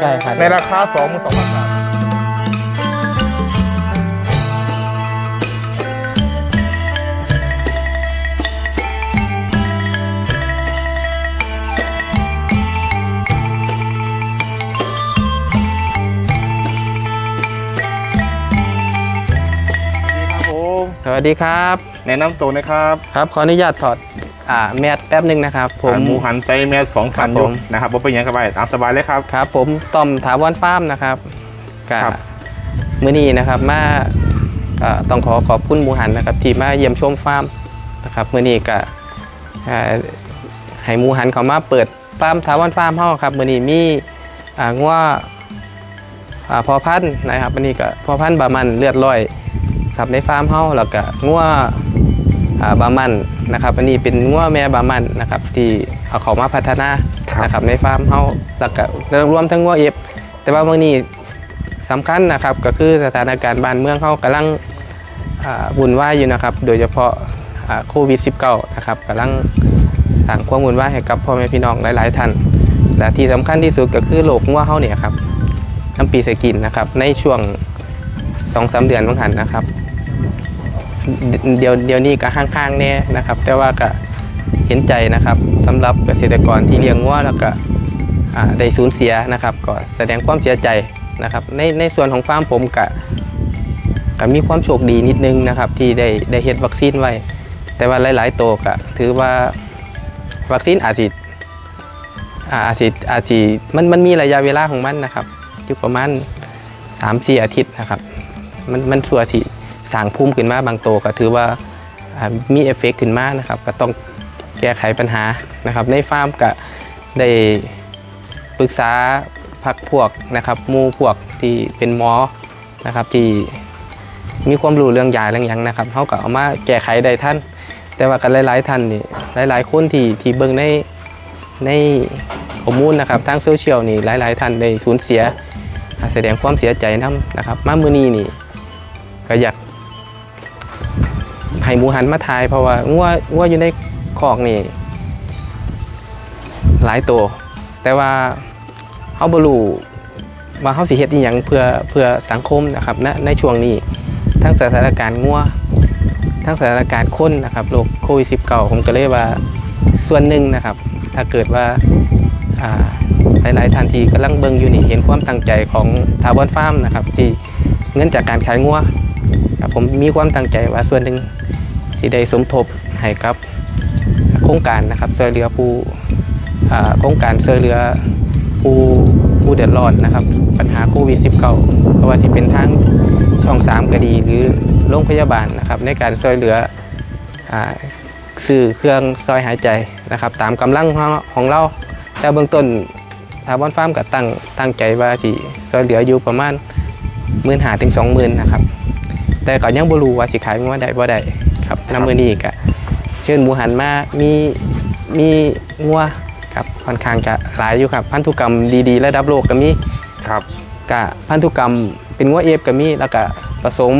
ใช่ครับในราคา 2 2 0 0 0 บาทครับผมสวัสดีครับ แนะนำตัวนะครับ ครับ ขออนุญาตถอด อ่าแมสแป๊บหนึ่งนะครับ ผมอ่าหมูหันไซแมสสองครัสับนอยู่ผมนะครับว่าเป็นยังไงไปตามสบายเลยครับครับ ผมต้อมถาวรฟาร์มนะครับกะครับมื้อนี้นะครับมาก็ต้องขอขอบคุณหมูหันนะครับที่มาเยี่ยมชมฟาร์มนะครับมื้อนี้ก็อ่าให้หมูหันเขามาเปิดฟาร์มถาวรฟาร์มเฮาครับมื้อนี้มีอ่างัวอ่าพอพันธุ์นะครับมื้อนี้ก็พอพันธุ์บามันเลือดลอยครับในฟาร์มเฮาแล้วก็งัวอ่า บามันนะครับอันนี้เป็นงัวแม่บามันนะครับที่เอาเขามาพัฒนาครับนะครับในฟาร์มเฮาแล้วก็รวมทั้งงัวเอฟแต่ว่าบางนี้สำคัญนะครับก็คือสถานการณ์บ้านเมืองเขากำลังอ่าวุ่นวายอยู่นะครับ โดยเฉพาะอ่าโควิด -19 นะครับกำลังสร้างความวุ่นวายให้กับพ่อแม่พี่น้องหลาย ๆ ท่าน และที่สำคัญที่สุดก็คือโรคงัวเฮาเนี่ยครับน้ำปีสกินนะครับในช่วงสองสามเดือนบางหันนะครับ เดี๋ยวเดี๋ยวนี้ก็ห่างๆแน่นะครับ แต่ว่าก็เห็นใจนะครับสำหรับเกษตรกรที่เลี้ยงวัวแล้วก็ได้สูญเสียนะครับ ก็แสดงความเสียใจนะครับ ในในส่วนของฟาร์มผมก็ก็มีความโชคดีนิดนึงนะครับ ที่ได้ได้เฮ็ดวัคซีนไว้ แต่ว่าหลายๆตัวก็ถือว่าวัคซีนอาจสิอาจสิอาจสิมันมันมีระยะเวลาของมันนะครับอยู่ประมาณ3-4อาทิตย์นะครับ มันมันชัวสิ สร้างภูมิขึ้นมาบางโตวก็ถือว่ามีเอฟเฟกต์ขึ้นมานะครับก็ต้องแก้ไขปัญหานะครับ ในฟาร์มก็ได้ปรึกษาพักพวกนะครับมู่พวกที่เป็นหมอนะครับที่มีความรู้เรื่องยาเรื่องยังนะครับเขาก็เอามาแก้ไขได้ท่าน แต่ว่ากันหลาย ๆ ท่านนี่หลาย ๆ คนที่ที่เบิ่งในในข้อมูลนะครับทางโซเชียลนี่หลาย ๆ ท่านได้สูญเสียแสดงความเสียใจนํนะครับ มามือนี้นี่ก็อยาก ให้หมูหันมาทายเพราะว่างัวงัวอยู่ในคอกนี่หลายตัว แต่ว่าเฮาบ่รู้ว่าเฮาสิเฮ็ดอีหยังเพื่อเพื่อสังคมนะครับณในช่วงนี้ ทั้งสถานการณ์งัวทั้งสถานการณ์คนนะครับโรคโควิด19ผมก็เลยว่าส่วนหนึ่งนะครับ ถ้าเกิดว่าอ่าหลายๆท่านทีกำลังเบิ่งอยู่นี่เห็นความตั้งใจของทาวอนฟาร์มนะครับ ที่เงินจากการขายงัวผมมีความตั้งใจว่าส่วนหนึ่ง สิได้สมทบให้กับโครงการนะครับช่วยเหลือผู้อ่าโครงการช่วยเหลือผู้ผู้เดือดร้อนนะครับ ปัญหาโควิด -19 เพราะว่าสิเป็นทางช่อง3ก็ดีหรือโรงพยาบาลนะครับ ในการช่วยเหลืออ่าซื้อเครื่องซอยหายใจนะครับ ตามกำลังของเราแต่เบื้องต้นทาวอนฟาร์มก็ตั้งตั้งใจว่าสิช่วยเหลืออยู่ประมาณหมื่นหาถึงสองหมื่นนะครับ แต่ก็ยังบ่รู้ว่าสิขายงัวได้บ่ได้ ครับนำมือนี้ก็เชิญหมูหันมามีมีงัวครับค่อนข้างจะหลายอยู่ครับ พันธุกรรมดีๆระดับโลกก็มีครับกะพันธุกรรมเป็นงัวเอฟก็มีแล้วก็ผสม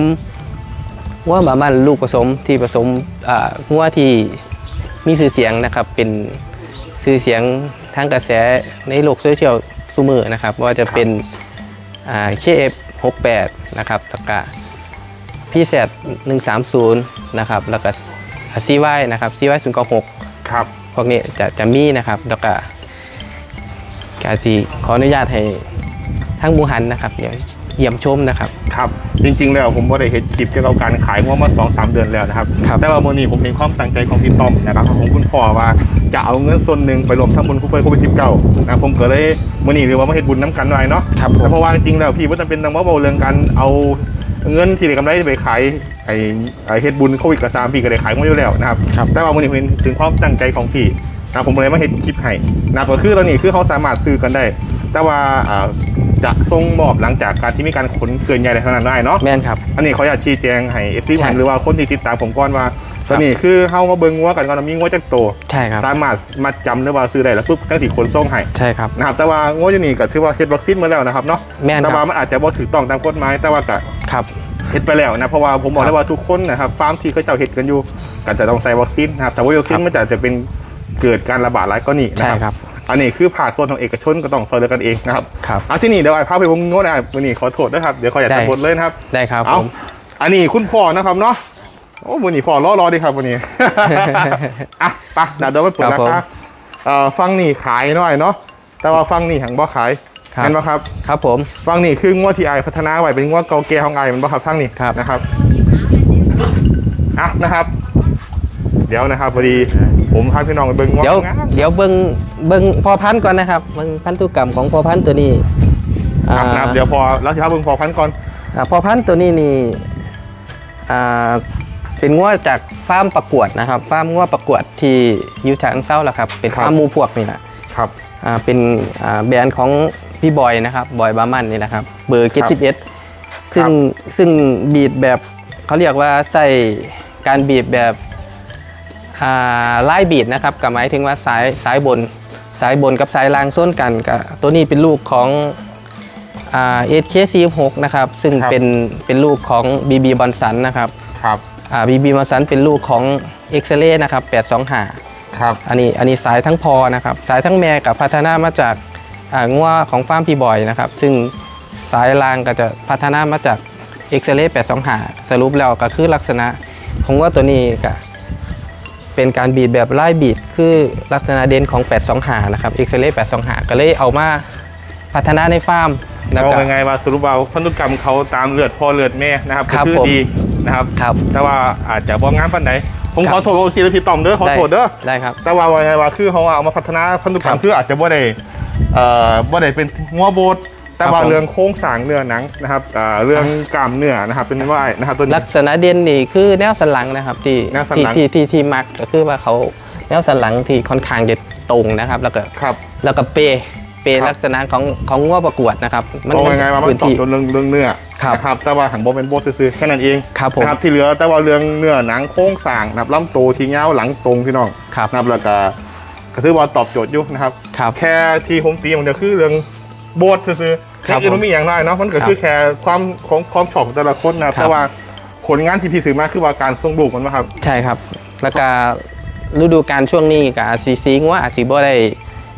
งัวบามันลูกผสมที่ผสมอ่างัวที่มีชื่อเสียงนะครับเป็นชื่อเสียงทางกระแสในโลกโซเชียลซูมือนะครับว่าจะเป็นอ่า KF68 นะครับแล้วก็ พี่แซด130นะครับแล้วก็ซีไวนะครับซีไว0 9 6ครับพวกนี้จะจะมีนะครับแล้วก็กาซีขออนุญาตให้ทั้งหมูหันนะครับเดี๋ยวเยี่ยมชมนะครับครับ จริงๆ แล้วผมก็ได้เห็นคลิปเกี่ยวกับการขายงวมาสองสามเดือนแล้วนะครับครับแต่ว่าโมอนี้ผมเห็นความตั้งใจของพี่ต้อมนะครับของคุณพ่อว่าจะเอาเงินส่วนหนึ่งไปรวมทั้งบุญผู้ป่วยโควิดสิบเก้านะผมก็เลยโมอนี้เรียกว่ามาเฮ็ดบุญน้ำกันไว้เนาะครับผแต่มเพราะว่าจริงๆแล้วพี่ว่าจะเป็นตังว่าเบาเรื่องการเอา เงินที่ได้กำไรไปขายไอ้ไอ้เฮ็ดบุญโควิดกับซามพี่ก็ได้ขายมาอยู่แล้วนะครับครับ แต่ว่าโมอนี้ผมเห็นถึงความตั้งใจของพี่นะผมเลยมาเฮ็ดคลิปให้นะก็คือตอนนี้คือเขาสามารถซื้อกันได้ แต่ว่าอ่าจะส่งมอบหลังจากการที่มีการขนเกินใหญ่ในขนาดได้เนาะแม่นครับ อันนี้เขาอยากชี้แจงให้เอฟซีใช่ หรือว่าคนที่ติดตามผมก่อนว่าครั ตบอนนี้คือเฮามาเบิ่งงัวกันก่อนว่ามีงัวจักโตวใช่ครับ สามารถมาจำหรือว่าซื้อได้แล้วปุ๊บทั้งสี่คนส่งให้ใช่ครับ นะครับแต่ว่างัวอยู่นี่ก็ถือว่าเฮ็ดวัคซีนมาแล้วนะครับเนาะแม่นแต่คว่ารับมันอาจจะบ่ถูกต้องตามกฎหมายแต่ว่าก็ครับ เฮ็ดไปแล้วนะเพราะว่าผมบอกครับเลยว่าทุกคนนะครับฟาร์มที่เขาเจ้าเฮ็ดกันอยู่ก็จะต้องใส่วัคซีนนะครับแต่ว่าวัคซีนครับมันจะจะเป็นเกิดการระบาดหลายก็นี่นะใช่ครับครับอันนี้คือผ่าส่วนของเอกชนก็ต้องซอยเหลือกันเองนะครับครับเอาที่นี่เดี๋ยวไอ้พาไปวงโน้นอะวันนี้ขอโทษนะครับเดี๋ยวขออย่าได้ตะบดเลยนะครับ ได้ครับเอาผมอันนี้คุณพ่อนะครับเนาะ โอ้วันนี้พ่อรอรอดีครับวันนี้ อะไปเดี๋ยวเดี๋ยวไปเปิดครัราบผมคาเอ่อฟังนี่ขายหน่อยเนาะแต่ว่าฟังนี่หังบ่ขายครับเห็นปะครับ ครับผม ฟังนี่คืองวดที่ไอพัฒนาไว้เป็นงวดเก่าแก่ของไอมันบ่ครับทั้งนี่ครับนะครับอะนะครับ เดี๋ยวนะครับพอดีผมพาพี่น้องไปเบิ่งงวดเดี๋ยวงามเดี๋ยวเบิ้งเบิ้งพอพันธุ์ก่อนนะครับเบิ้งพันธุกรรมของพอพันธุ์ตัวนี้ครับนะครับอ่าเดี๋ยวพอแล้วที่พาเบิ่งพอพันธุ์ก่อนอ่าพอพันธุ์ตัวนี้นี่อ่า เป็นง้วจากฟาร์มประกวดนะครับฟาร์มง้วประกวดที่อยูฉะเชิงเซาแหละครับ เป็นฟาร์มหมูพวกนี่แหละครับอ่าเป็นอ่าแบรนด์ของพี่บอยนะครับบอยบาร์มันนี่นะครับ เบอร์เกสิบเอ็ดซึ่งซึ่งบีดแบบเขาเรียกว่าใส่การบีดแบบอ่าไล่บีดนะครับก็หมายถึงว่าสายสายบนสายบนกับสายล่างส้นกันกับตัวนี้เป็นลูกของเอชเคซีหกนะครับ ซึ่งครับเป็นเป็นลูกของ BB บอนสันนะครับครับ บีบีบอนสันเป็นลูกของเอ็กซเรนะครับ825ครับอันนี้อันนี้สายทั้งพอนะครับสายทั้งแม่กับพัฒนามาจากอ่างัวของฟาร์มพี่บอยนะครับซึ่งสายล่างก็จะพัฒนามาจากเอ็กซเร825สรุปแล้วก็คือลักษณะของงัวตัวนี้ก็เป็นการบีดแบบไล่บีดคือลักษณะเด่นของ825นะครับเอ็กซเร825ก็เลยเอามาพัฒนาในฟาร์มแล้วเอาก็ไงๆว่าสรุปว่าพันธุกรรมเขาตามเลือดพ่อเลือดแม่นะครับครับก็คือผมดี นะครับ ครับ แต่ว่าอาจจะบ่งามปานใดผมครับขอโทษโอซีและพี่ต้อมเด้อขอได้โทษเด้อได้ครับ แต่ว่าว่าไงว่าคือเขาเอามาพัฒนาพันธุกรรครัมบคืออาจจะบ่ได้เอ่อบ่ได้เป็นงัวโบดแต่ว่าครับผมเรื่องโครงสร้างเนื้อหนังนะครับอ่าเรื่องกล้ามเนื้อนะครับเป็นว่านะครับตัวนี้ลักษณะเด่นนี่คือแนวสันหลังนะครับที่แนวสันที่หลังที่ที่ที่มักก็คือว่าเขาแนวสันหลังที่ค่อนข้างจะตรงนะครับ แล้วก็ครับแล้วก็เป เปครับลักษณะของของงัวประกวดนะครับเอาไงๆว่ามันพื้นตอบที่โจทย์เรื่องเรื่องเนื้อครับนะครับแต่ว่าหังบ่เป็นโบดซื่อๆแค่นั้นเองครับผมนะครับที่เหลือแต่ว่าเรื่องเนื้อหนังโครงสร้างนะครับลำตัวที่เงาวหลังตรงพี่น้องครับนะครับแล้วก็ก็ถือว่าตอบโจทย์อยู่นะครับครับแค่ที่ผมตีมันจะคือเรื่องโบสซื่อๆครับแค่อื่นมันมีอย่างไรเนาะมันก็ครับคือแค่ความของความชอบของแต่ละคนนะครับครับแต่ว่าผลงานที่พี่สื่อมาคือว่าการทรงลูกมันนะครับ ใช่ครับ แล้วก็ฤดูการช่วงนี้กับอาซีซีงัวอาซีบ่ได้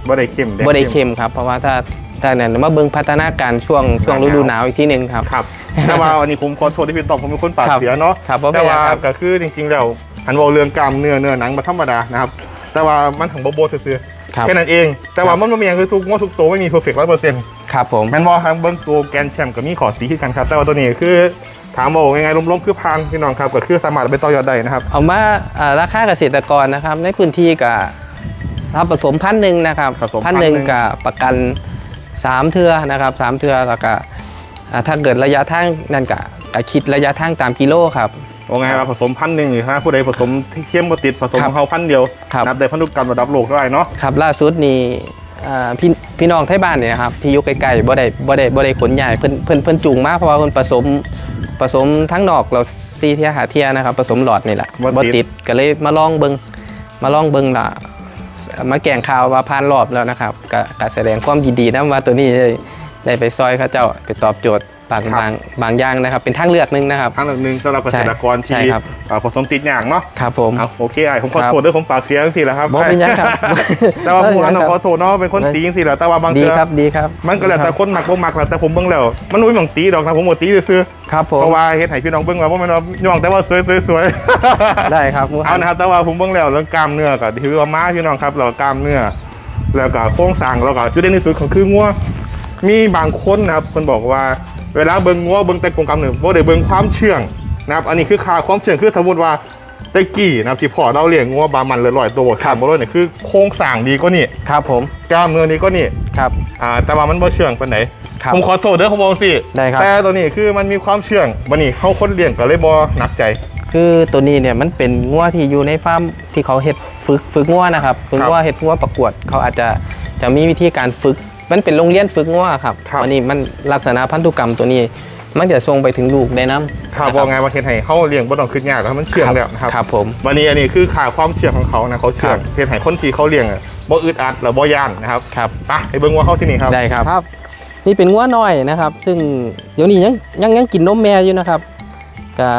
บ่ได้เข้มแงบ่ได้เข้มครับ เพราะว่าถ้าถ้าเนี่ยมาเบิ่งพัฒนาการช่วงช่วงฤดูหนาวอีกที่หนึ่งครับครับแต่ว่าวันนี้ผมขอโทษที่พี่ตอบผมเป็นคนปากครับเสียเนาะครับบ่เป็นแต่ไรว่าครับก็คือจริงๆแล้วหันเว่าเรื่องกล้ามเนื้อเนื้อหนังมาธรรมดานะครับแต่ว่ามันถึงโบโบซื่อครับๆแค่นั้นเอง แต่ว่ามันไม่มีอย่างคือทุกงวดทุกตัวไม่มีเพอร์เฟกต์ร้อยเปอร์เซ็นต์ครับผมแมนบอลครับเบิ้งตัวแกนแชมป์ก็มีขอตีขึ้นกันครับ แต่ว่าตัวนี้คือถามบอกยังไงล้มๆคือพังพี่น้องครับก็คือสามารถเอาไปต่อยอดได้นะครับ เอามาอ่าราคาเกษตรกรนะครับในพื้นที่กับ ถ้าผสมพันธุ์หนึ่งนะครับผสมพัพันนธุ์ธุ์หนึ่งหนึ่งกับประกันสามเทือนะครับสามเทือแล้วก็อ่าถ้าเกิดระยะทางนั่นก็ก็คิดระยะทางตามกิโลครับว่าไงว่าผสมพันธุ์หนึ่งหรือฮะผู้ใดผสมที่เข้มบ่ติดผสมครับของเขาพันธุ์เดียวครับ นับได้พันธุกรรมระดับโลกได้เนาะครับล่าสุดนี่อ่าพี่พี่น้องไทยบ้านเนี่ยนะครับที่อยู่ใกล้ๆบ่ได้บ่ได้บ่ได้ขนใหญ่เพิ่นเพิ่นเพิ่นจุงมากเพราะว่าเพิ่นผสมผสมทั้งนอกเราซีเทียหาเทียนะครับผสมหลอดนี่แหละบ่ติดก็เลยมาลองเบิงมาลองเบิงละ มาแก่งข่าวว่าผ่านรอบแล้วนะครับก็แสดงความยินดีนะว่าตัวนี้ได้ได้ไปซอยเขาเจ้าไปตอบโจทย์ บางบางบางอย่างนะครับ เป็นทางเลือกหนึงนะครับครั้งหนึ่งสำหรับเกษตรกรใช่ที่ครับอ่าผสมติดอย่างเนาะครับผมเอาโอเคไอ้ผมขอครับโทษด้วยผมปากเสียจังสิแหละครับบ่เป็นหยังครับแต่ว่าผู้นั้นบ่เป็นหยังครับขอโทษเนาะเป็นคนตีจังสิแหละแต่ว่าบางดีเทื่อครับดีครับ มันก็แล้วแต่คนมักบ่มักแหละแต่ผมเบิ่งแล้วมันไม่มีหม่องตีดอกนะผมบ่ตีซื่อๆครับผมเพราะว่าเฮ็ดให้พี่น้องเบิ่งว่าบ่แม่นว่าย่องแต่ว่าสวยๆสวยๆได้ครับเอานะครับแต่ว่าผมเบิ่งแล้วเรื่องกล้ามเนื้อก็ถือว่ามาพี่น้องครับเรากล้ามเนื้อแล้วก็โครงสร้างแล้วก็จุดเด่นที่สุดของคืองัวมีบางคนนะครับเพิ่นบอกว่า เวลาเบิ่งงัวเบิ่งแต่กรงกล้ามเนื้อบ่ได้เบิ่งความเชื่องนะครับอันนี้คือค่าความเชื่องคือสมมุติว่าตะกี้นะครับที่พ่อเราเลี้ยงงัวบามันเลยร้อยตัวถามบ่เลยเนี่ยคือโครงสร้างดีกว่านี่ครับผมกล้ามเนื้อดีกว่านี่ครับอ่าแต่ว่ามันบ่เชื่องปานไหนครับผมขอโทษเด้อผมบอกสิได้ครับแต่ตัวนี้คือมันมีความเชื่องบัดนี้เขาคนเลี้ยงก็เลยบ่หนักใจ คือตัวนี้เนี่ยมันเป็นงัวที่อยู่ในฟาร์มที่เขาเฮ็ดฝึกฝึกงัวนะครับฝึกครับงัวเฮ็ดงัวประกวดเขาอาจจะจะมีวิธีการฝึก มันเป็นโรงเรียนฝึกงัวครับครับอันนี้มันลักษณะพันธุกรรมตัวนี้ มันจะส่งไปถึงลูกได้น้ำข่าวนะบอกไงว่าเฮ็ดให้เขาเลี้ยงบ่ต้องขึ้นยากแล้วมันเชื่องแล้วนะครับครับผมวันนี้อันนี้คือข่าวความเชื่องของเขานะเขาเชื่องครับเฮ็ดให้คนที่เขาเลี้ยงอะบ่อึดอัดหรือบ่ย่านนะครับครับไปไปเบิ่งว่าเขาที่นี่ครับได้ครับครับ นี่เป็นงัวน้อยนะครับ ซึ่งเดี๋ยวนี้ยังยังยังกินนมแม่อยู่นะครับก็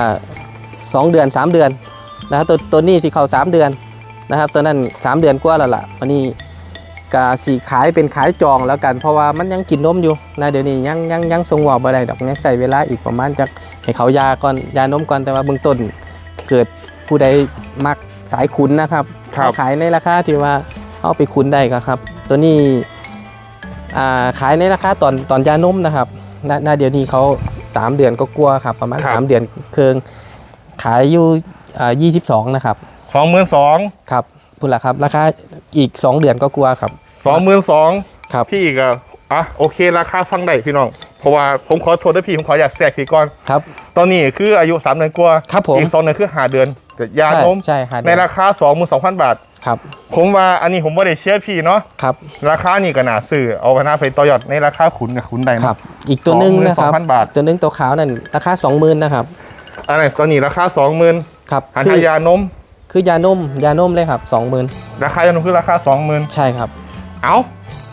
สองเดือนสามเดือนนะครับตัวตัวนี้ที่เขาสามเดือนนะครับตัวนั้นสามเดือนกว่าแล้วล่ะวันนี้ กะสีขายเป็นขายจองแล้วกัน เพราะว่ามันยังกินนมอยู่นะเดี๋ยวนี้ยังยังยังทรงหวอกบ่ได้ดอกยังใส่เวลาอีกประมาณจะให้เขายาก่อนยานมก่อนแต่ว่าเบื้องต้นเกิดผู้ใดมักสายขุนนะครับครับขายในราคาที่ว่าเอาไปขุนได้ก็ครับ ตัวนี้อ่าขายในราคาตอนตอนยานมนะครับณณเดี๋ยวนี้เขา 3 เดือนก็กลัวครับ ประมาณครับ3เดือนเคืองขายอยู่อ่า22นะครับสองหมื่นสองครับพูดละครับราคา อีก 2 เดือนก็กลัวครับสองหมื่นสองครับ พี่อีกอะอะโอเคราคาฟังได้พี่น้อง เพราะว่าผมขอโทษด้วยพี่ผมขออยากแทรกพี่ก่อน ครับ ตอนนี้คืออายุ3เดือนกว่าครับผม อีก2เดือนคือหาเดือนแต่ยาใช่นมใช่หาเดืในอนราคา22,000 บาท ครับผมว่าอันนี้ผมไม่ได้เชื่อพี่เนาะครับราคานี่ก็น่าซื้อเอาไปหน้าไปต่อยอดในราคาขุนกับขุนใดคเนาะรับอีกตัวหนึงนะครับ22,000บาท ตัวหนึงตัวขาวนั่นราคา20,000นะครับ อันนี้ตอนนี้ราคา20,000ครับหันคืทาอยานม คือยานมยานมเลยครับ20,000ราคายานมคือราคา20,000ใช่ครับ เอา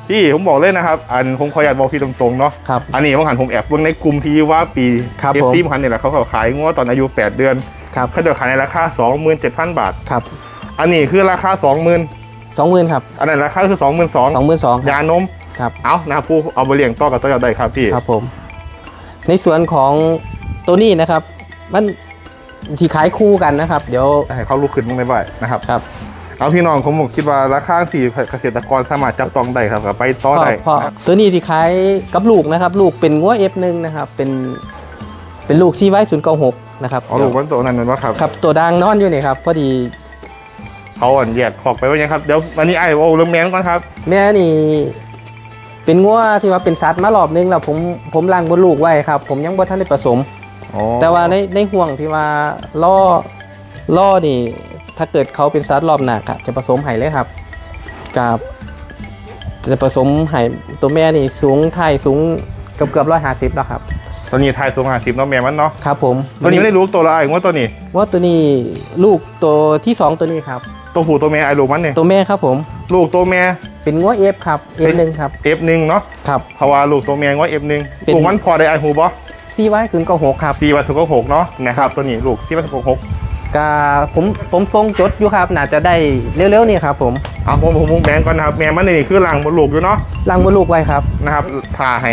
พี่ผมบอกเลยนะครับ อันผมขออยากบอกพี่ตรงๆเนาะครับอันนี้ผมหันผมแอบเบิ่งในกลุ่มที่ว่าปีครับเอฟผมซีพันเนี่ยแหละเขาเขาขายงวดตอนอายุ 8 เดือนครับเขาจะขายในราคา 27,000 บาทครับอันนี้คือราคา 20,000 20,000ครับอันนั้นราคาคือ22,000 22,000ยานมครับเอานะครับผู้เอาไปเลี้ยงต่อกับต่อยอดได้ครับพี่ครับผม ในส่วนของตัวนี้นะครับ มัน ที่ขายคู่กันนะครับ เดี๋ยวให้เขาลุกขึ้นบ้างได้บ่อยนะครับครับเอาพี่น้องผมผมคิดว่าราคาสี่เกษตรกรสามารถจับต้องได้ครับกับไปต่อพอได้พอตัวนี้ที่ขายกับลูกนะครับ ลูกเป็นงัว F1 นะครับ เป็นเป็นลูกซีไว้ศูนย์เก้าหกนะครับเอาลูกมันตัวนั้นมันว่าครับครับ ตัวดังนอนอยู่นี่ครับพอดีเขาอ่อนแยกขอกไปว่ายังครับเดี๋ยววันนี้ไอ้โอ้เรื่องแมนก่อนครับแม่นี่เป็นงัวที่ว่าเป็นสัตว์มารอบนึงแล้วผมผมล้างบนลูกไว้ครับ ผมยังบ่ทันได้ผสม อ๋อแต่ว่าในในห่วงที่ว่าล่อล่อนี่ ถ้าเกิดเขาเป็นสัตว์รอบหนักอะจะผสมไห่เลยครับกับจะผสมไห่ตัวแม่นี่สูงไทยสูงเกือบเกือบร้อยห้าสิบแล้วครับตอนนี้ทายสูงหาสิบเนาะแมนมันเนาะครับผมตัวนี้ไม่ได้รู้ตัวละไอ้ว่าตัวนี้ว่าตัวนี้ลูกตัวที่สองตัวนี้ครับ ตัวผู้ตัวแม่ไอ้ลูกมันเนี่ยตัวแม่ครับผม ลูกตัวแม่เป็นงัวเอฟครับเอฟหนึ่งครับ F หนึ่งเนาะครับเพราะว่าลูกตัวแม่ว่า F หนึ่งเป็นลูกมันพอได้ไอ้หูบอ ซีไว้ศูนย์เก้าหกครับสี่วันสุกหกเนาะนะครับตัวนี้ลูกสี่วันสุกหกกาผมผมทรงจดอยู่ครับ น่าจะได้เร็วๆนี่ครับผมเอาผมผมผมแบ่งก่อนนะครับแม่มันนี่คือหลังบนลูกอยู่เนาะล้างบนลูกไว้ครับ นะครับถ้าให้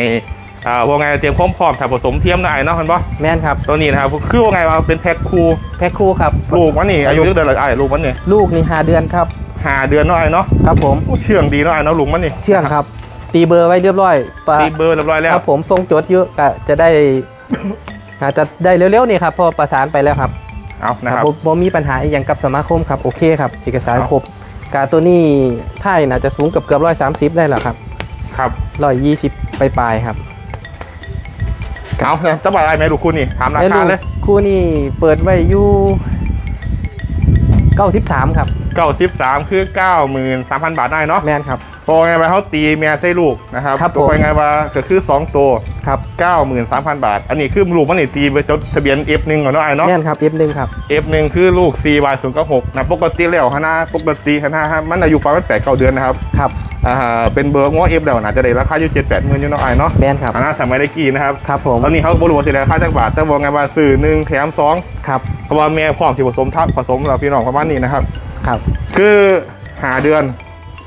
อ่าว่าไงเตรียมพร้อมพร้อมถ้าผสมเทียมได้เนาะเห็นปะแม่นครับตัวนี้นะครับคือว่าไงว่าเป็นแพ็คคูแพ็คคู่ครับ ลูกมันนี่อายุเท่าเดือนละไอ้ลูกมันนี่ลูกนี่หาเดือนครับหาเดือนเนาะไอ้เนาะครับผมโอ้เชื่องดีเนาะไอ้เนาะลูกมันนี่เชื่องครับ ตีเบอร์ไว้เรียบร้อยปะตีเบอร์เรียบร้อยแล้ว ครับผมทรงจดเยอะก็จะได้ อาจจะได้เร็วๆนี่ครับเพอประสานไปแล้วครับเอานะครับบ่บ่มีปัญหาอหย่างกับสมาคมครับโอเคครับ เอกสารครับครบกาตัวนี้ท่ายน่าจะสูงเกือบเกือบร้อยสามสิบได้แล้วครับครับร้อยยี่สิบไปปลายๆครับเอาเนี่ยจะบอกอะไรไหมลูกคุณนี่ถามราไอ้คาลูกเลยคู่นี่เปิดไว้อยู่เก้าสิบสามครับเก้าสิบสามคือเก้าหมื่นสามพันบาทได้เนาะแม่นครับ พอไงว่าเขาตีเมียไส้ลูกนะครับครับตัวผมไปไงว่าก็คือสองตัวครับเก้าหมื่นสามพันบาท อันนี้คือลูกมันนี่ตีไปจดทะเบียน F หนึ่งก่อนเนาะไอ้เนาะแม่นครับ F1 ครับ F หนึ่งคือลูก CY 0 9 6นะปกติแล้วฮะนะปกติฮะนะฮะมันอายุประมาณแปดเก้าเดือนนะครับครับอ่าเป็นเบอร์ง้อ F แล้วน่าจะได้ราคาอยู่เจ็ดแปดหมื่นอยู่เนาะไอ้เนาะแม่นครับ อันนั้นสมัยได้กี่นะครับครับผม ตอนนี้เขาบริวารเสียราคาจากบาทแต่บอกไงว่าซื้อหนึ่งแถมสอง ครับ เพราะว่าแม่พร้อมที่ผสมทับผสมเราพี่น้องประมาณนี้นะครับ ครับ คือหาเดือน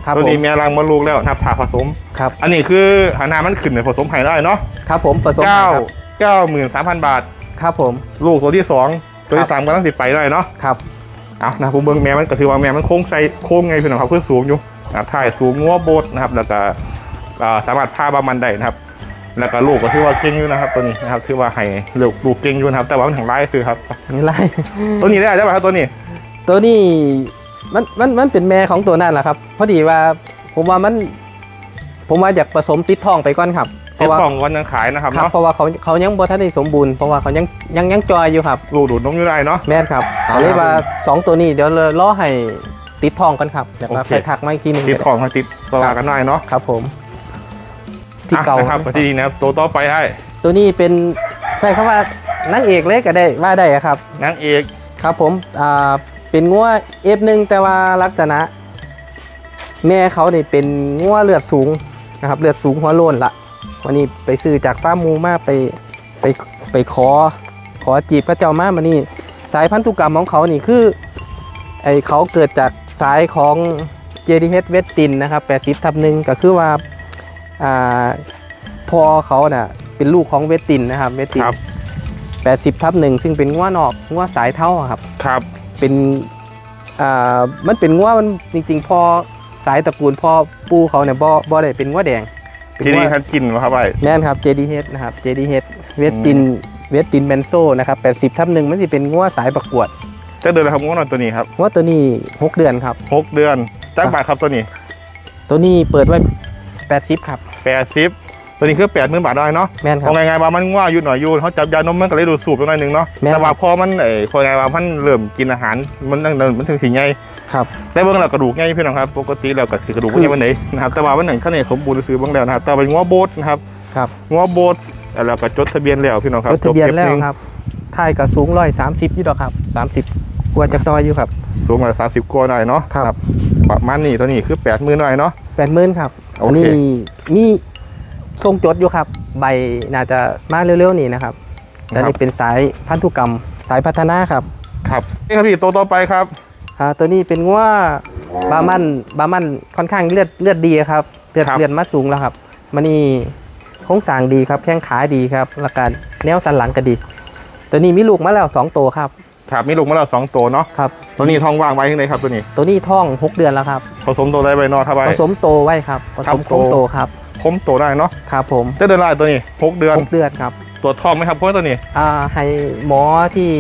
ครับตัวผมนี้แม่รังมดลูกแล้วนับถาผสม ครับ อันนี้คือหานามันขึ้นในผสมไห่ได้เนาะครับผมผสมเก้าครับเก้าหมื่นสามพันบาท ครับผม ลูกตัวที่สองตัวครัที่บ สามก็ต้องติดไปได้เนาะครับ เอานะผมเบิ่งแม่มันก็ถือว่าแม่มันโค้งใส่โค้งไงพี่น้องครับเพื่อนสูงอยู่นะถ่ายสูงงัวโบดนะครับ แล้วก็อ่าสามารถพาบามันได้นะครับ แล้วก็ลูกก็ถือว่าเก่งอยู่นะครับ ตัวนี้นะครับถือว่าให้ลูกลูกเก่งอยู่นะครับ แต่ว่ามันถึงไล่ซื้อครับ นี่ไร ตัวนี้ได้ได้ป่ะครับตัวนี้ตัวนี้ มันมันมันเป็นแม่ของตัวนั่นแหละครับ พอดีว่าผมว่ามัน ผมว่าอยากผสมติดท้องไปก่อนครับเพเจ็ดราะว่าสองวันยังขายนะครับครับเนาะเพราะว่าเขาเขายังบ่ทันได้สมบูรณ์เพราะว่าเขายังยังยังจอยอยู่ครับ ลูกดูดนมอยู่ได้เนาะ แม่นครับเอาก็เลยว่าครับสองตัวนี้เดี๋ยวเราล่อให้ติดท้องกันครับเดี๋ยวเราโอเคค่อยทักมาอีกทีหนึงติดของมาติดตลาดกันหน่อยเนาะครับผมที่อะเก่านะครับก็ที่ดีนะครับตัวต่อไปให้ตัวนี้เป็นใช่คำว่านางเอกเลยก็ได้ว่าได้อะครับนางเอกครับผมอ่า เป็นงัวเอฟหนึ่งแต่ว่าลักษณะ แม่เขาเนี่ยเป็นงัวเลือดสูงนะครับเลือดสูงหัวโลนละวันนี้ไปซื้อจากฟาร์มหมูมาไปไปไปขอขอจีบพระเจ้ามามานี่สายพันธุกรรมของเขานี่คือไอเขาเกิดจากสายของ JDH เวสตินนะครับ 80 ทับหนึ่งก็คือว่าอ่าพอเขาน่ะเป็นลูกของเวสตินนะครับเวสตินครับ80 ทับหนึ่งซึ่งเป็นง้วนอกง้วสายเท่าอะครับครับ เป็นอ่ามันเป็นง้วมันจริง ๆพอสายตระกูลพ่อปู่เขาเนี่ยบ่บ่ได้เป็นง้วแดงเป็นที่ง้นี่วท่านกินวะครับไอ้ แม่นครับ JDH นะครับ JDH เวสตินเวสตินแมนโซนะครับ80ทับหนึ่งมันจะเป็นง้วสายประกวดจะเดินเลยครับง้วนอนตัวนี้ครับง้วตัวนี้ 6 เดือนครับ หกเดือนจ้างบาทครับตัวนี้ตัวนี้เปิดไว้ 80 ครับแปดสิบ ตัวนี้คือแปดหมื่นบาทได้เนาะแม่นครัเอาบไงไงว่ามันง่วอยู่หน่อยอยู่เขาจับยานมมันก็เลยดูดสูบไปหน่อยหนึงเนาะแม่น แต่ว่าพอมันเอ้พอไงว่ามันเริ่มกินอาหารมันตั้งมันถึงสีไงครับได้เบิ่งแล้วกระดูกไงพี่น้องครับปกติแล้วก็คือกระดูกคือไงวันไหนนะครับแต่ว่าวันไหนข้างในสมบูรณ์ซื้อเบ้างแล้วนะครับแต่เป็นง้วโบดนะครับครับง้วโบดแล้วก็จดทะเบียนแล้วพี่น้องครับรถทะเบียนแล้วจบก็หงครับท้ายก็สูงร้อยสามสิบอยู่ดอกครับสามสิบกว่าจะน้อยอยู่ครับ สูงกว่าสามสิบกว่าหน่อยเนาะครับ ประมาณนี้ตัวนี้คือแปดหมื่นหน่อยเนาะ แปดหมื่นครับ โอเค อันนี้มี ทรงจดอยู่ครับ ใบน่าจะมาเร็วๆนี้นะครับแต่นี่เป็นสายพันธุกรรม สายพัฒนาครับครับนี่ครับพี่ตัวต่อไปครับอ่าตัวนี้เป็นว่าบามันบามันค่อนข้างเลือดเลือดดีครับเลือดครับเลือดมัดสูงแล้วครับมันนี่โครงสร้างดีครับแข้งขาดีครับแล้วก็แนวสันหลังก็ดี ตัวนี้มีลูกมาแล้วสองตัวครับครับมีลูกมาแล้วสองตัวเนาะครับตัวนี้ท้องว่างไว้ที่ไหนครับตัวนี้ ตัวนี้ท้อง6เดือนแล้วครับผสมตัวได้ใบนอครับไปผสมโตไว้ครับผครัสบมโครงโตโตครับ คมโตได้เนาะครับผมจะเดินลายตัวนี้หกเดือนหกเดือนครับตัวทองไหมครับเพราะว่าตัวนี้อ่าให้หมอที่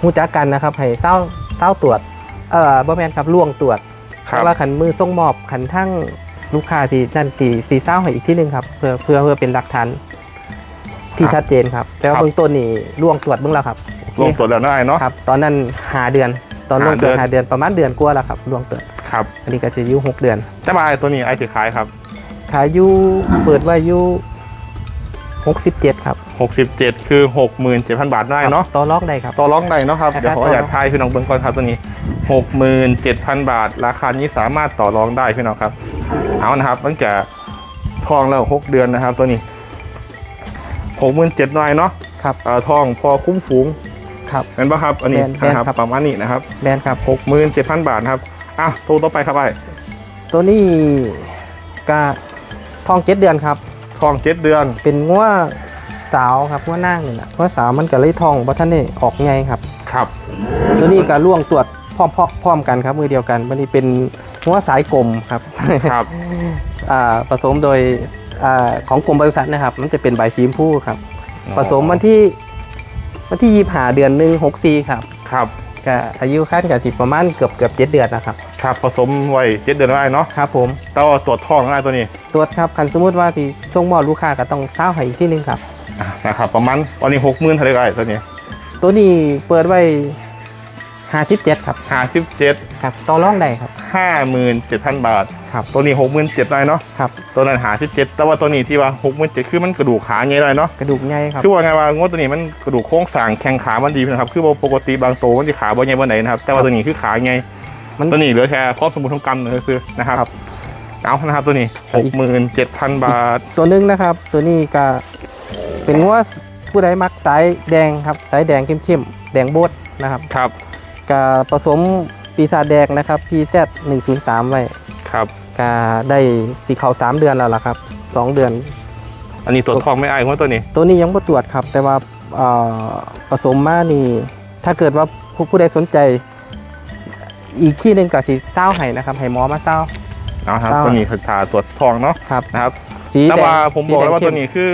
หูจักกันนะครับให้เศร้าเศร้าตรวจเอ่อบ่แมนครับล่วงตรวจครัแต่บว่าขันมือส่งมอบขันทั้งลูกค้าที่นั่นตีสีเศร้าให้อีกที่หนึ่งครับเพื่อเพื่อเพื่อเป็นหลักฐานที่ชัดเจนครับแต่ว่าเบื้องต้นนี่ล่วงตรวจเบื้องแล้วครับลงตัวแล้วได้เนาะครับตอนนั้นหาเดือนตอนลงตรวจหาหาเดืเดือนอนประมาณเดือนกว่าแล้วครับล่วงตรวจครับอันนี้ก็จะอยุ่หกเดือนแต่บายตัวนี้ไอ้ถือขายครับ ขายอยู่เปิดไว้อยู่หกสิบเจ็ดครับ67 คือ 67,000 บาทได้เนาะต่อรองได้ครับต่อร้องได้เนาะครับราคาเดี๋ยวขอต่อรองอยากทายพี่น้องเบิ้งก่อนครับตัวนี้ 67,000 บาท ราคานี้สามารถต่อรองได้พี่น้องครับเอานะครับตั้งแต่ทองแล้ว6เดือนนะครับตัวนี้67,000หน่อยเนาะครับเอ่อทองพอคุ้มฝูงครับเห็นปะครับอันนี้แม่นแม่นนะครับครับประมาณนี้นะครับแบรนด์ครับ67,000 บาทนะครับอะตัวต่อไปครับไอ้ตัวนี้ก็ ทองเจ็ดเดือนครับทอง7เดือน เป็นงัวสาวครับงัวนั่งนี่แหละงัวสาวมันก็เลยทองเพราะท่านนี่ออกไงครับครับตัวนี้ก็ล่วงตรวจพร้อมๆพร้อมกันครับมือเดียวกันมันนี้เป็นงัวสายกลมครับครับอ่าผสมโดยอาของกรมบริษัทนะครับ มันจะเป็นใบสีชมพูครับผสมวันที่วันที่ยี่หาเดือนหนึ่งหกซีครับครับก็อายุขั้นกับสิบประมาณเกือบเกือบเจ็ดเดือนนะครับ ครับผสมไว้7เดือนได้เนาะครับผมแต่ว่าตรวจทองได้ตัวนี้ตรวจครับคันสมมติว่าที่ส่งมอบลูกค้าก็ต้องเศร้าให้อีกที่หนึงครับอะนะครับประมาณวันนี้60,000เท่าไหร่ก็ไอ้ตัวนี้ ตัวนี้เปิดไว้ห้าสิบเจ็ดครับ57ครับต่อรองได้ครับ57,000บาทครับตัวนี้67,000ได้เนาะครับตัวนั้นหา17แต่ว่าตัวนี้ที่ว่า67คือมันกระดูกขาไงเลยเนาะกระดูกใหญ่ครับคือว่าไงว่างวดตัวนี้มันกระดูกโค้งสร้างแข้งขามันดีนะครับคือว่าปกติบางตัวมันจะขาบ่ใหญ่บ่ไหนนะครับแต่ว่าตัวนี้คือขาไง มัน ตัวนี้เหลือแค่ครอบสมบูรณ์ทั้งกำเลยซื้อนะครับครับเอานะครับตัวนี้67,000บาท ตัวหนึงนะครับ ตัวนี้ก็เป็นงัวผู้ใดมักสายแดงครับสายแดงเข้มๆแดงโบดนะครับครับก็ผสมปีศาจแดงนะครับ PZ 103 ไว้ครับก็ได้สีเขา3เดือนแล้วล่ะครับ 2 เดือน อันนี้ตัวทองไม่อายงวดตัวนี้ ตัวนี้ยังไม่ตรวจครับ แต่ว่าเอ่อผสมมานี่ถ้าเกิดว่าผู้ผู้ใดสนใจ อีกที่หนึ่งกับสีเศร้าให้นะครับให้หมอมาเศร้า เอาครับเศร้าตัวนี้คือขาตัวทองเนาะครับนะครับสีแต่แดงว่าผมบอกแล้วว่าสีตัวแดงนี้คือ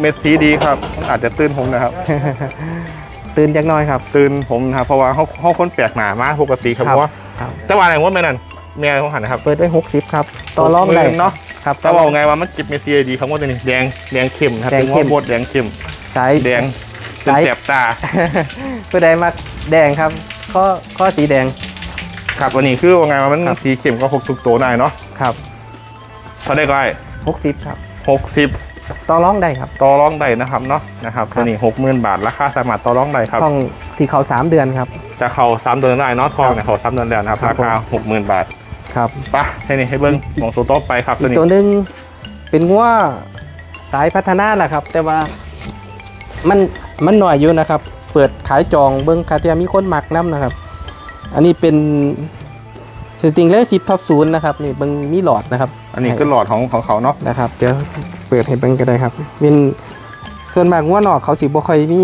เม็ดสีดีครับมันอาจจะตื่นผมนะครับเข้มตื่นจักหน้อยครับ ตื่นผมนะครับเพราะว่าเขาเขาคนแปลกหนามากปกติครับครัเพบราะว่าครับแต่ว่าอะไรว่าไม่นั่นเมียของหันนะครับ เปิดไว้60ครับต่อรองได้หมื่นเนาะครับแต่ว่าไงว่ามันจิบเมสซีดีครับว่าตัวนี้แดงแดงเข้มนะครับแดงเป็นเข้ว่ามบดแดงเข้มสายแดงจนสายแสบตาผู้ใดมักแดงครับข้อข้อสีแดง ครับวันนี้คือว่าไงว่ามันสีเข้มก็หกทุกตัวได้เนาะครับเท่าได้ก็ไอ้60ครับหกสิบต่อรองได้ครับต่อรองได้นะครับเนาะนะครับครับตัวนี้หกหมื่นบาทราคาสามารถต่อรองได้ครับท้องที่เขา3เดือนครับ จะเข้าสามเดือนได้เนาะทองเนี่ยเข้าสามเดือนแล้วนะครับครัราบคาหกหมื่นบาทครับไปะให้นี่ให้เบิ้งมองตัวโต๊ะไปครับอีตัวกนี้ตัวหนึ่งเป็นงัวสายพัฒนาแหละครับ แต่ว่ามันมันหน่อยอยู่นะครับ เปิดขายจองเบิ้งคาเทียมีคนหมักน้ำนะครับ อันนี้เป็นสติงเลอร์สิบท็อปศูนย์นะครับนี่เบิ่งมีหลอดนะครับ อันนี้คือหลอดของของเขาเนาะนะครับเดี๋ยวเปิดให้เบิ่งก็ได้ครับเป็นส่วนมากงัวนอกเขาสิบ่ค่อยมี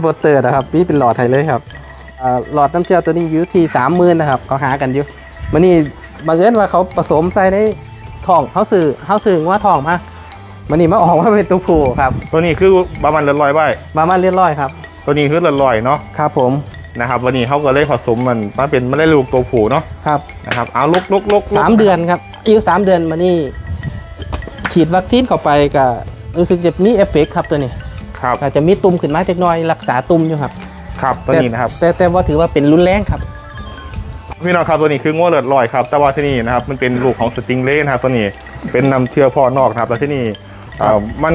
โปสเตอร์นะครับมีเป็นหลอดให้เลยครับอ่าหลอดน้ำเชื่อตัวนี้อยู่ที่สามหมื่นนะครับเขาหากันอยู่มันนี่บังเอิญว่าเขาผสมใส่ในทองเขาสื่อเขาสื่อว่าทองมามันนี่มาออกมาเป็นตัวผู้ครับ ตัวนี้คือประมาณเลือดลอยไว้มามาเรียบร้อยครับ ตัวนี้คือเลือดลอยเนาะครับผม นะครับ วันนี้เขาก็เลยผสมมันมาเป็นไม่ได้ลูกตัวผู้เนาะครับนะครับเอาลุกลุกลุกลุกสามเดือนครับอายุสามเดือนมานี่ฉีดวัคซีนเข้าไปก็รู้สึกจะมีเอฟเฟกต์ครับตัวนี้ครับก็จะมีตุ่มขึ้นมาเล็กน้อยรักษาตุ่มอยู่ครับ ครับตัวนี้นะครับ แต่แต่ว่าถือว่าเป็นรุนแรงครับพี่น้องครับตัวนี้คือง้วเลือดลอยครับแต่ว่าที่นี่นะครับมันเป็นลูกของสติงเล่นะครับตัวนี้เป็นนำเชื้อพ่อนอกนะครับแล้วที่นี่เอ่อมัน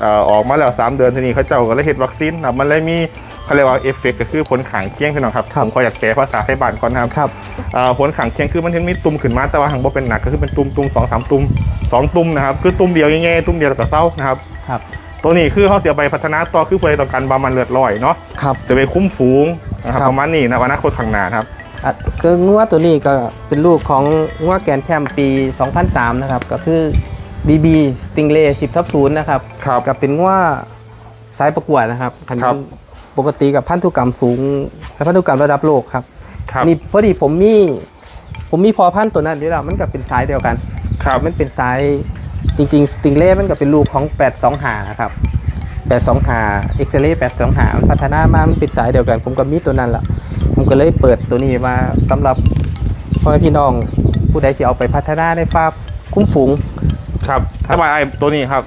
เอ่อออกมาแล้ว 3 เดือนที่นี่เขาเจ้าก็เลยเห็ดวัคซีนนะครับมันเลยมี เขาเรียกว่าเอฟเฟกต์ก็คือผลข้างเคียงพี่น้องครับครับผมขออยากแปลภาษาไทยบ้านก่อนนะครับครับเอ่อผลข้างเคียงคือมันเห็นมีตุ่มขึ้นมาแต่ว่าหางบ่เป็นหนักก็คือเป็นตุ่มตุ่มสองสามตุ่มสองตุ่มนะครับคือตุ่มเดียวง่ายๆตุ่มเดียวแล้วก็เศร้านะครับครับตัวนี้คือเขาเสียไปพัฒนาต่อคือเพื่อต้องการบำมันเลือดลอยเนาะครับจะไปคุ้มฝูงนะครับครับประมาณนี้นะอนาคตข้างหน้าครับอะคืองัวตัวนี้ก็เป็นลูกของงัวแกรนด์แชมป์ปี 2003 นะครับ ก็คือ BB Stingray 10ทับ0นะครับครับกับเป็นงัวสายประกวดนะครับคันครับ ปกติกับพันธุกรรมสูงและพันธุกรรมระดับโลกครับครับนี่พอดีผมมีผมมีพอพันธุ์ตัวนั้นอยู่แล้วมันก็เป็นสายเดียวกันครับมันเป็นสายจริงๆสติงเล่มันก็เป็นลูกของ8 2หานะครับ8 2หาเอ็กซเรย์8 2หามันพัฒนามามันเป็นสายเดียวกัน ผมก็มีตัวนั้นละผมก็เลยเปิดตัวนี้มาสำหรับพ่อแม่พี่น้องผู้ใดสิเอาไปพัฒนาในฟาร์มคุ้มฝูงครับถ้าว่าไอ้ตัวนี้ครับ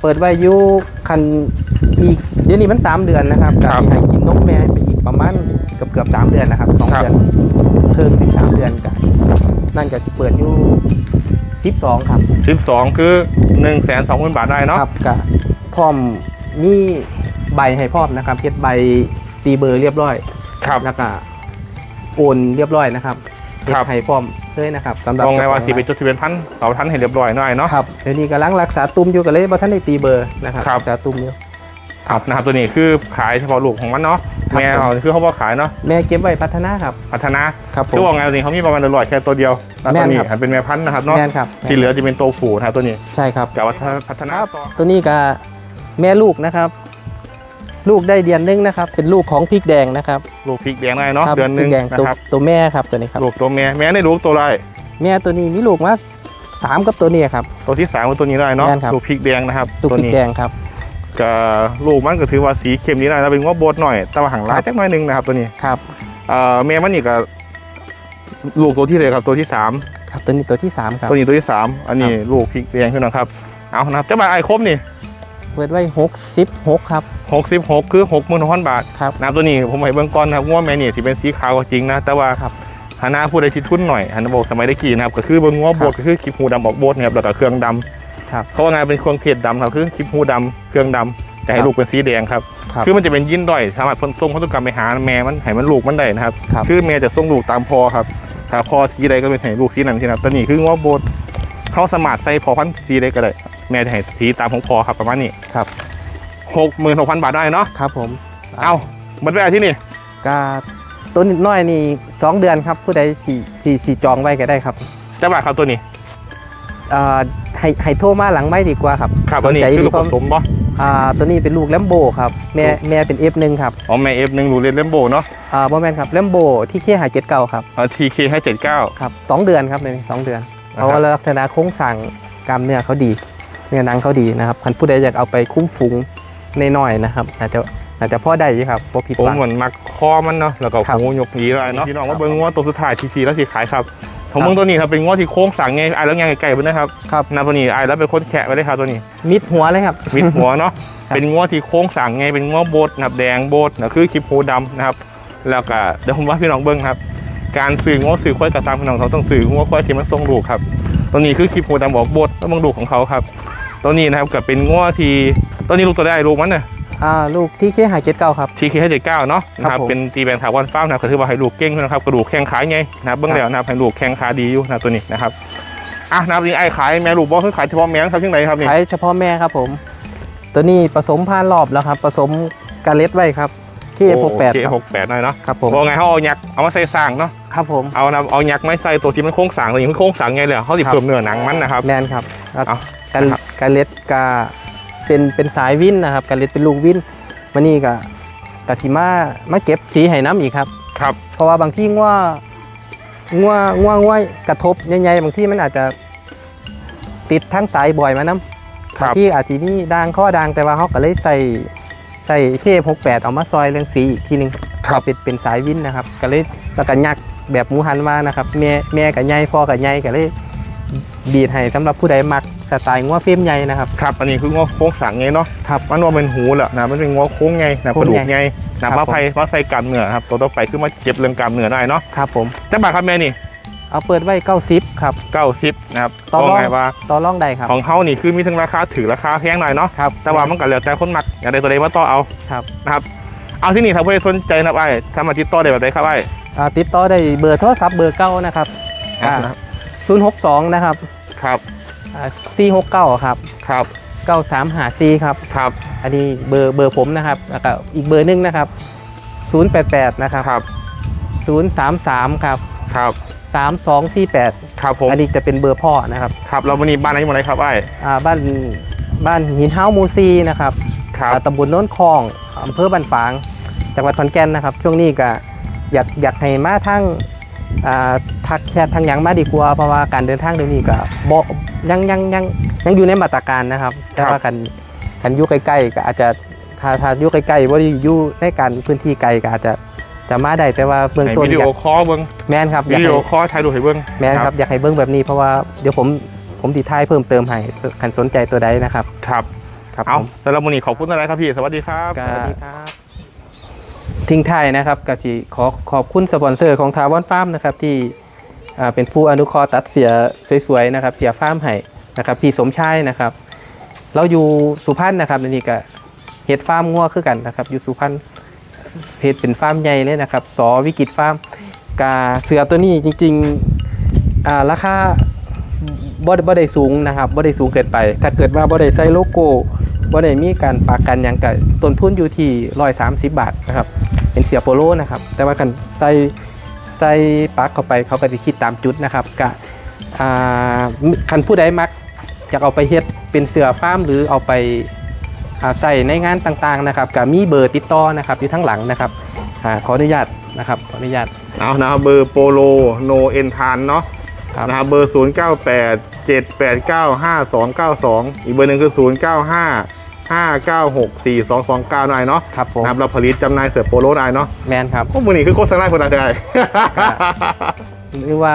เปิดไว้อยู่คัน อีกเดี๋ยวนี้มัน3เดือนนะครับครักาบรให้กินนมแม่ไปอีกประมาณเกือบเกือบๆสามเดือนนะครับสองครับ เดือนเพิ่มเป็นสามเดือนกันนั่นก็สิเปิดอยู่12ครับ12คือ1นึ่งแสนสองหมื่นบาทได้เนาะ ครับกับพร้อมมีใบให้พร้อมนะครับเฮ็ดใบตีเบอร์เรียบร้อย ครับ แล้วก็โอนเรียบร้อยนะครับเฮ็ดครับให้พร้อมเลยนะครับสำหรับมองไงว่าเจ้สีขเป็นจดทะเบียนพันธุ์เราทันเห็นเรียบร้อยหน่อยเนาะ ครับเดี๋ยวนี้กำลังรักษาตุ่มอยู่ก็เลยบ่ทันได้ตีเบอร์นะครับครับรักษาตุ่มอยู่ ครับนะครับตัวนี้คือขายเฉพาะลูกของมันเนาะครับแม่เขาคือเขาบอกขายเนาะแม่เก็บไว้พัฒนาครับ พัฒนาครับผม คือว่าไงตัวนี้เขามีประมาณเดือนลอยแค่ตัวเดียวแล้วตัวนี้แม่นครับเป็นแม่พันธุ์นะครับเนาะแม่นครับ ที่เหลือจะเป็นตัวผูนะครับตัวนี้ใช่ครับกะว่าพัฒนาต่อตัวนี้ก็แม่ลูกนะครับ ลูกได้เดือนหนึงนะครับ เป็นลูกของพริกแดงนะครับลูกพริกแดงได้เนาะครับเดือนหพรินึงกแดงนะตัวครับตัวแม่ครับตัวนี้ครับ ลูกตัวแม่แม่ได้ลูกตัวไรแม่ตัวนี้มีลูกมาสามกับตัวนี้ครับ ตัวที่สามคือตัวนี้ได้เนาะแม่นครับ ลูกพริกแดงนะครับลูกตัวพริกนี้แดงครับ ก็ลูกมันก็ถือว่าสีเข้มนี้ได้แล้วเป็นว่าโบดหน่อยแต่ว่าหางลายจักหน่อยหนึงนะครับตัวนี้ครับเอ่อแม่มันนี่ก็ลูกตัวที่เลยครับตัวที่สามครับตัวนี้ตัวที่สามครับตัวนี้ตัวที่สามอันนี้ลูกพริกแดงขึ้นนะครับเอานะครับเจ้าบ่าวไอ้ครบนี่เปิดไว้หกสิบหกครับหกสิบหกคือหกหมื่นหกพันบาทครับนะครับตัวนี้ผมให้เบื้องก่อนนะครับง้วแม่นี่ที่เป็นสีขาวก็จริงนะแต่ว่าครับหาหน้าผู้ใดที่ทุนหน่อยหันมาบอกสมัยได้ขี่นะครับก็คือเบื้องง้วโบดก็คือคลิปหูดำบอกโบดนะครับแล้วก็เครื่องดำ ครับ เขาว่าไงเป็นเครื่องเพชรดำครับคือคลิปหูดำเครื่องดำแต่ให้ครับลูกเป็นสีแดงครับครับคือมันจะเป็นยินด้อยสามารถพ่นส่งพันธุกรรมไปหาแม่มันให้มันลูกมันได้นะครับครับคือแม่จะส่งลูกตามพอครับถ้าพอสีใดก็เป็นให้ลูกสีนั้นที่นะครับตัวนี้คือง้อโบดเขาสามารถใส่พอพันธุ์สีใดก็ได้แม่จะให้สีตามของพอครับประมาณนี้ครับ หกหมื่นหกพันบาทได้เนาะครับผมเอาหมดเวลาที่นี่กาตัวนิดน้อยนี่สองเดือนครับผู้ใดสี่สี่สี่จองไว้ก็ได้ครับจะบาทครับตัวนี้เอ่อ ให้ให้โทรมาหลังไม่ดีกว่าครับครับสตัวนนี้ใจคือดีลูกเพผราะสมป่ะอ่าตัวนี้เป็นลูกแลมโบครับแม่ลูกแม่เป็น F1 ครับอ๋อแม่เอฟหนึ่งลูกเรียนเลมโบเนาะอ่าบ่แม่นครับแลมโบที่เคหาเจ็ดเก้าครับทีเคให้เจ็ดเก้าครับสองเดือนครับเลยสองเดือนนะครับเพราะว่าลักษณะโครงสร้างกล้ามเนื้อเขาดีเนื้อหนังเขาดีนะครับคันผู้ใดอยากเอาไปคุ้มฝูงน้อยๆนะครับอาจจะอาจจะพ่อได้อยู่ครับพวกผิดผมหวังเหมือนมักคอมันเนาะแล้วก็ครับหูยกยีอะไรเนาะพี่น้องครัว่าบเบิ้งง้อตัวสุดท้ายทีทีแล้วสีขายครับ ผมครับเบิ้งตัวนี้ครับเป็นง้อที่โค้งสั่งไงไอ้แล้วไงไก่ไปนะครับครับนาตัวนี้ไอ้แล้วเป็นคนแขะไปเลยครับตัวนี้ มิดหัวเลยครับวิดหัวเนาะครับเป็นง้อที่โค้งสั่งไงเป็นง้อโบดนะครับแดงโบดนะคือคลิปหูดำนะครับ แล้วก็เดี๋ยวผมว่าพี่น้องเบิ้งครับ การสื่อง้อสื่อควายกับตามพี่น้องเขาต้องสื่อง้อควายที่มันทรงลูกครับตัวนี้คือคลิปหูดำบอกโบดแล้วมึงดูกของเขาครับตัวนี้นะครับกับเป็นง้อที่ตัวนี้ลูกตัวได้ลูกมันเนี่ย อ่าลูกที่เคหาเจ็ดเก้าครับ ทีเคให้เด็กเก้าเนาะนะครับผมเป็นตีแบนถาวรฟ้าร์มนะครับก็คือว่าให้ลูกเก่งนะครับกระดูกแข้งขาไงนะครับเบื้องครับแล้วนะครับให้ลูกแข้งขาดีอยู่นะครับตัวนี้นะครับอะนะครับนี่ไอ้ขายแม่ลูกบอคือขายเฉพาะแม่ครับที่ไหนครับนี่ใช้เฉพาะแม่ครับผม ตัวนี้ผสมผ่านรอบแล้วครับผสมกาเล็ดไว้ครับ KF68 เคหกแปดหน่อยเนาะครับผมบอกไงเขาเอายักษ์เอามาใส่สร้างเนาะครับผมเอานะเอายักษ์ไม่ใส่ตัวที่มันโค้งสร้างตัวนี้มันโค้งสร้างไงเลยเขาสิครับเพิ่มเนื้อหนังมันนะครับ แมนครับแล้วเอา การนะครับการเล็ดกา เป็นเป็นสายวินนะครับการเล็ดเป็นลูกวินมานี่ก็กสิมามาเก็บสีให้น้ำอีกครับ ครับ เพราะว่าบางที่ง่วง่วง่วง่วกระทบใหญ่ๆบางที่มันอาจจะติดทั้งสายบ่อยมาน้ำครับางที่อาจจะมีด่างข้อด่างแต่ว่าเขาก็เลยใส่ใส่เคหกแปดเอามาซอยเรื่องสีอีกทีหนึงครับเป็นเป็นสายวินนะครับ ก็เลยแล้วก็ยักแบบหมูหันมานะครับแม่แม่กับใหญ่พ่อกับใหญ่ก็เลย บีดให้สำหรับผู้ใดมักสไตล์งัวเฟรมใหญ่นะครับครับอันนี้คือง้อโค้งสร้างไงเนาะครับมันว่าเป็นหูแหละนะมันเป็นง้อโค้งไงนะโค้กงระดูกไงไงครันะบมาไฟมาใส่กล้ามเนื้อครับตัวต่อไปคือมาเก็บเรื่องกล้ามเนื้อได้เนาะครับผมจะบาทครับแม่นี่เอาเปิดไว้เก้าซิปครับเก้าสิบนะครับต่อก็รองไงว่าต่อรองได้ครับของเขานี่คือมีทั้งราคาถือราคาแพงหน่อยเนาะครับแต่ว่ามันก็แล้วแต่คนมักอยากได้ตัวใดมาต่อเอาครับนะครับเอาที่นี่ถ้าผู้ใดสนใจนะครับไอ้ถ้ามาติดต่อได้แบบใดครับไอ้อ่าติดต่อได้เบอร์โทรศัพท์เบอร์เก้านะครับอ่า ศูนย์หกสองนะครับครับสี่หกเก้าครับครับเก้าสามหาซีครับครับอันนี้เบอร์เบอร์ผมนะครับแล้วก็อีกเบอร์หนึงนะครับศูนย์แปดแปดนะครับครับศูนย์สามสามครับครับสามสองสี่แปดครับผมอันนี้จะเป็นเบอร์พ่อนะครับครับเราวันนี้บ้านไหนหมดเลยครับไอ้อ่าบ้านบ้านหินเฮ้ามูซีนะครับครับอ่าตำบลโน้นคลองอำเภอบ้านฝาง จังหวัดขอนแก่นนะครับ ช่วงนี้ก็อยากอยากให้มาทั้งอ่า ทักแชททางหยังมาดีกว่า เพราะว่าการเดินทางเดี๋ยวนี้ก็บอกยังยังยังยังอยู่ในมาตรการนะครับ แต่ว่ากันกันอยู่ใกล้ๆก็อาจจะถ้าถ้าอยู่ใกล้ๆว่าอยู่ในการพื้นที่ไกลก็อาจจะจะมาได้แต่ว่าเบื้องในต้นวิดีอยาโอกคอลเบิ้งแมนครับอวิยากดีให้โอคอลถ่ายรูปให้เบิ้งแมนครับอยากให้เบื้องแบบนี้เพราะว่าเดี๋ยวผมผมติดท้ายเพิ่มเติมให้คันสนใจตัวใดนะครับ ครับ ครับเอาผมสำหรับวันนี้ขอบคุณอะไรครับพี่ สวัสดีครับก็ ทิ้งท้ายนะครับกสิขอขอบคุณสปอนเซอร์ของทาวอนฟาร์มนะครับที่เป็นผู้อนุเคราะห์ตัดเสียสวยๆนะครับเสียฟาร์มให้นะครับพี่สมชายนะครับ เราอยู่สุพรรณนะครับนี่ก็เฮ็ดฟาร์มงัวคือกันนะครับ อยู่สุพรรณเฮ็ดเป็นฟาร์มใหญ่เลยนะครับสอวิกฤตฟาร์มกาเสือตัวนี้จริงๆราคาบ่บ่ได้สูงนะครับบ่ได้สูงเกินไป ถ้าเกิดว่าบ่ได้ใส่โลโก้ บ่ได้มีการปากกันหยังกับต้นทุนอยู่ที่130บบาทนะครับเป็นเสียโปโลนะครับ แต่ว่ากันใส่ใส่ปักเข้าไปเขาก็จะคิดตามจุดนะครับกะคันผู้ใดมักอยากเอาไปเฮ็ดเป็นเสือฟ้าร์มหรือเอาไปาใส่ในงานต่างๆนะครับก็มีเบอร์ติดต่อนะครับอยู่ทั้งหลังนะครับอขออนุญาตนะครับขออนุญาตเอานะครับเบอร์โปโลโนเอ็นทานเนาะ นะครับเบอร์ 0 9 8 7 8 9 5 2 9 2 อีกเบอร์หนึ่งคือ 0 9 5 5 9 6 4 2 2 9นายเนาะครับผมนะครับเราผลิตจำหน่ายเสือโปโลได้เนาะแมนครับ พวกมือนี่คือโฆษณาคนละได้หรือว่า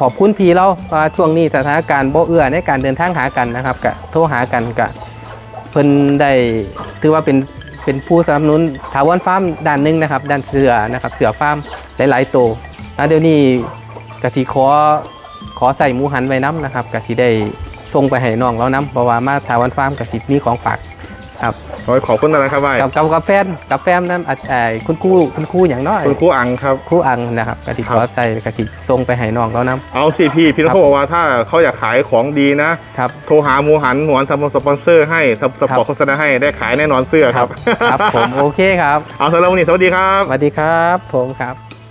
ขอบคุณพี่เราว่าช่วงนี้สถานการณ์บ่เอื้อในการเดินทางหากันนะครับกะโทรหากันกะเพิ่นได้ถือว่าเป็นเป็นผู้สนับสนุนถาวรฟาร์มด้านหนึงนะครับด้านเสือนะครับเสือฟาร์มหลายๆตัวแล้วเดี๋ยวนี้ กสิขอขอใส่หมูหันไว้น้ำนะครับกสิได้ส่งไปให้น้องเราน้ำเพราะว่ามาถาวรฟาร์มกสิมีของฝากครับขอขอบคุณอะไรครับไอ้กับกับกาแฟนกาแฟนนั้นอาจเอ่อคุณครูคุณครูอย่างน้อยคุณครูอังครับครูอังนะครับกสิขอใส่กสิส่งไปให้น้องเราน้ำเอาสิพี่พี่ต้องบอกว่าถ้าเขาอยากขายของดีนะครับโทรหาหมูหันหมูหันทำสปอนเซอร์ให้สปสปอร์ตโฆษณาให้ได้ขายแน่นอนเสื้อครับครับผมโอเคครับเอาสำหรับวันนี้สวัสดีครับสวัสดีครับ ผมครับ